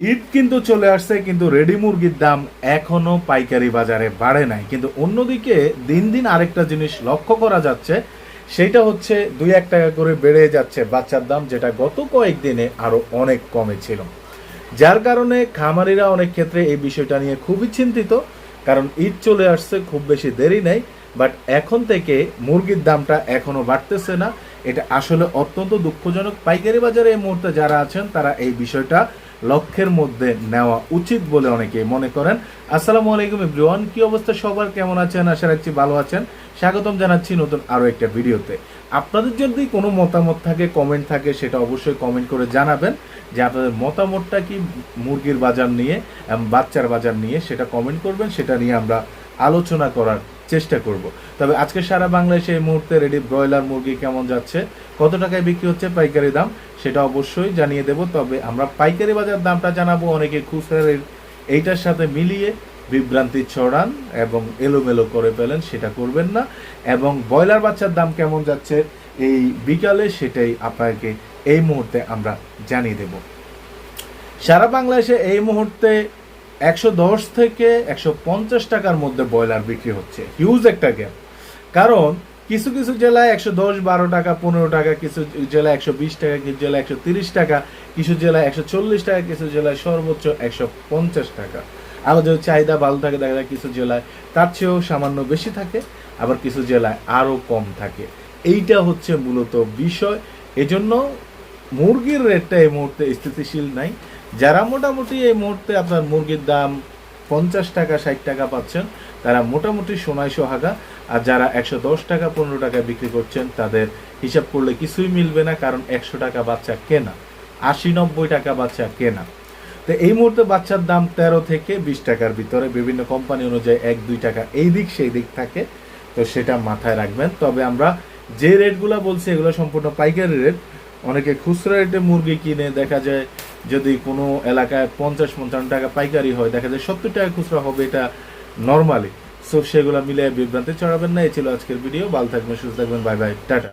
ঈদ কিন্তু চলে আসছে, কিন্তু রেডি মুরগির দাম এখনও পাইকারি বাজারে বাড়ে নাই। কিন্তু অন্যদিকে দিন দিন আরেকটা জিনিস লক্ষ্য করা যাচ্ছে, সেটা হচ্ছে দুই এক টাকা করে বেড়ে যাচ্ছে বাচ্চার দাম, যেটা গত কয়েকদিনে আরও অনেক কমে ছিল। যার কারণে খামারিরা অনেক ক্ষেত্রে এই বিষয়টা নিয়ে খুবই চিন্তিত, কারণ ঈদ চলে আসছে, খুব বেশি দেরি নেই, বাট এখন থেকে মুরগির দামটা এখনও বাড়তেছে না। এটা আসলে অত্যন্ত দুঃখজনক। পাইকারি বাজারে এই মুহূর্তে যারা আছেন, তারা এই বিষয়টা লক্ষ্যের মধ্যে নেওয়া উচিত বলে অনেকে মনে করেন। আসসালামু আলাইকুম এভরিওয়ান, কি অবস্থা সবার? কেমন আছেন? আশা রাখছি ভালো আছেন। স্বাগতম জানাচ্ছি নতুন আরও একটা ভিডিওতে। আপনাদের যদি কোনো মতামত থাকে কমেন্ট থাকে, সেটা অবশ্যই কমেন্ট করে জানাবেন। যে আপনাদের মতামতটা কি মুরগির বাজার নিয়ে বাচ্চার বাজার নিয়ে, সেটা কমেন্ট করবেন, সেটা নিয়ে আমরা আলোচনা করার চেষ্টা করব। তবে আজকে সারা বাংলাদেশে এই মুহূর্তে রেডি ব্রয়লার মুরগি কেমন যাচ্ছে, কত টাকায় বিক্রি হচ্ছে, পাইকারি দাম, সেটা অবশ্যই জানিয়ে দেব। তবে আমরা পাইকারি বাজার দামটা জানাব অনেকে খুচরা এইটার সাথে মিলিয়ে বিভ্রান্তি ছড়ান এবং এলোমেলো করে ফেলেন, সেটা করবেন না। এবং ব্রয়লার বাচ্চার দাম কেমন যাচ্ছে, এই বিকালে সেটাই আপনাকে এই মুহূর্তে আমরা জানিয়ে দেব। সারা বাংলাদেশে এই মুহূর্তে একশো দশ থেকে একশো পঞ্চাশ টাকার মধ্যে ব্রয়লার বিক্রি হচ্ছে। হিউজ একটা গ্যাপ কারণ কিছু কিছু জেলায় একশো দশ, বারো টাকা, পনেরো টাকা, কিছু জেলায় একশো বিশ টাকা, কিছু জেলায় একশো তিরিশ টাকা, কিছু জেলায় একশো চল্লিশ টাকা, কিছু জেলায় সর্বোচ্চ একশো পঞ্চাশ টাকা। আবার যদি চাহিদা ভালো থাকে, দেখা যায় কিছু জেলায় তার চেয়েও সামান্য বেশি থাকে, আবার কিছু জেলায় আরও কম থাকে। এইটা হচ্ছে মূলত বিষয়। এজন্য মুরগির রেটটা এই মুহূর্তে স্থিতিশীল নাই। যারা মোটামুটি এই মুহূর্তে আপনার মুরগির দাম পঞ্চাশ টাকা, ষাট টাকা পাচ্ছেন, তারা মোটামুটি সোনায় সোহাগা। আর যারা একশো দশ টাকা, পনেরো টাকা বিক্রি করছেন, তাদের হিসাব করলে কিছুই মিলবে না, কারণ একশো টাকা বাচ্চা কেনা, আশি, নব্বই টাকা বাচ্চা কেনা। তো এই মুহূর্তে বাচ্চার দাম তেরো থেকে বিশ টাকার ভিতরে, বিভিন্ন কোম্পানি অনুযায়ী এক, দুই টাকা এই দিক, সেই দিক থাকে। তো সেটা মাথায় রাখবেন। তবে আমরা যে রেটগুলো বলছি, এগুলো সম্পূর্ণ পাইকারি রেট। অনেকে খুচরা রেটে মুরগি কিনে, দেখা যায় যদি কোনো এলাকায় পঞ্চাশ পঞ্চান্ন টাকা পাইকারি হয়, দেখা যায় সত্তর টাকা খুচরা হবে, এটা নর্মালি সো সেগুলো মিলে বিভ্রান্তি চড়াবেন না। এই ছিল আজকের ভিডিও ভালো থাকবেন, সুস্থ থাকবেন। Bye bye tata